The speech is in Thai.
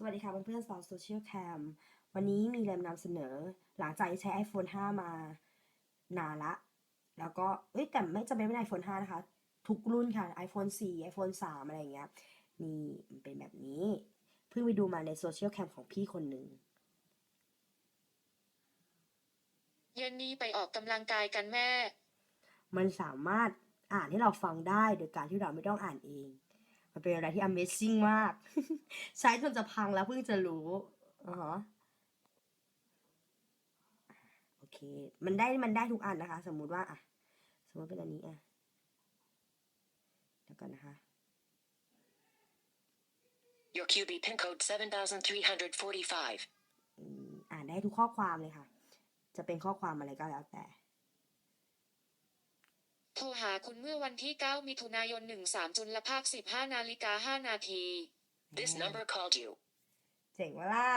สวัสดีค่ะเพื่อนๆสาวโซเชียลแคมวันนี้มีเรมนำเสนอ หลังจากที่ใช้ iPhone 5 มานานละ แล้วก็เอ้ยแต่ไม่จำเป็นไม่ได้ iPhone 5นะคะ ทุกรุ่นค่ะ iPhone 4 iPhone 3 อะไรอย่างเงี้ยนี่มันเป็นแบบนี้ เพิ่งไปดูมาในโซเชียลแคมของพี่คนหนึ่งเย็นนี้ไปออกกำลังกายกันแม่ มันสามารถอ่านให้เราฟังได้โดยการที่เราไม่ต้องอ่านเอง มันเป็นอะไรที่ Amazing มาก ใช้จนจะพังแล้วเพิ่งจะรู้อ๋อฮะโอเค มันได้มันได้ทุกอันนะคะ สมมุติว่าอะสมมติเป็นอันนี้อะเดี๋ยวกันนะคะ Your QB pin code 7345. อืมอ่านได้ทุกข้อความเลยค่ะ จะเป็นข้อความอะไรก็แล้วแต่ โทรหาคุณเมื่อวันที่ 9 มิถุนายน 13 จุลภาค 15 นาฬิกา 5 นาที This number called you. เจ๋งวะล่ะ